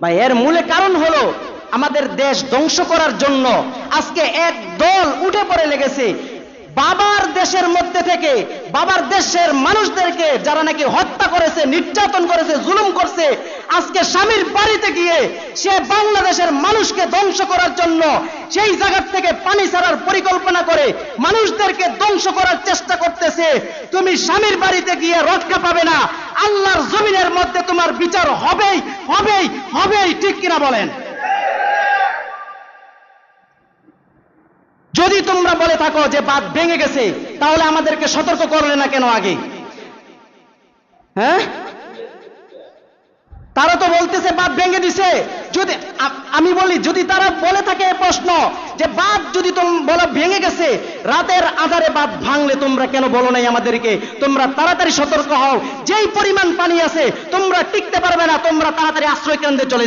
বা এর মূলে কারণ হলো আমাদের দেশ ধ্বংস করার জন্য আজকে এক দল উঠে পড়ে লেগেছে। বাবার দেশের মধ্যে থেকে, বাবার দেশের মানুষদেরকে যারা নাকি হত্যা করেছে, নির্যাতন করেছে, জুলুম করছে, আজকে স্বামীর বাড়িতে গিয়ে সে বাংলাদেশের মানুষকে ধ্বংস করার জন্য সেই জায়গার থেকে পানি ছাড়ার পরিকল্পনা করে মানুষদেরকে ধ্বংস করার চেষ্টা করতেছে। তুমি স্বামীর বাড়িতে গিয়ে রক্ষা পাবে না। আল্লাহর জমিনের মধ্যে তোমার বিচার হবেই হবেই হবেই ঠিক কিনা বলেন। যদি তোমরা বলে থাকো যে বাদ ভেঙে গেছে, তাহলে আমাদেরকে সতর্ক করলে না কেন আগে? হ্যাঁ? তারা তো বলতেছে বাদ ভেঙে দিছে। যদি আমি বলি, যদি তারা বলে থাকে প্রশ্ন যে বাদ যদি বলো ভেঙে গেছে, রাতের আধারে বাদ ভাঙলে তোমরা কেন বলো নাই আমাদেরকে? তোমরা তাড়াতাড়ি সতর্ক হও। যেই পরিমাণ পানি আছে, তোমরা টিকতে পারবে না, তোমরা তাড়াতাড়ি আশ্রয় কেন্দ্রে চলে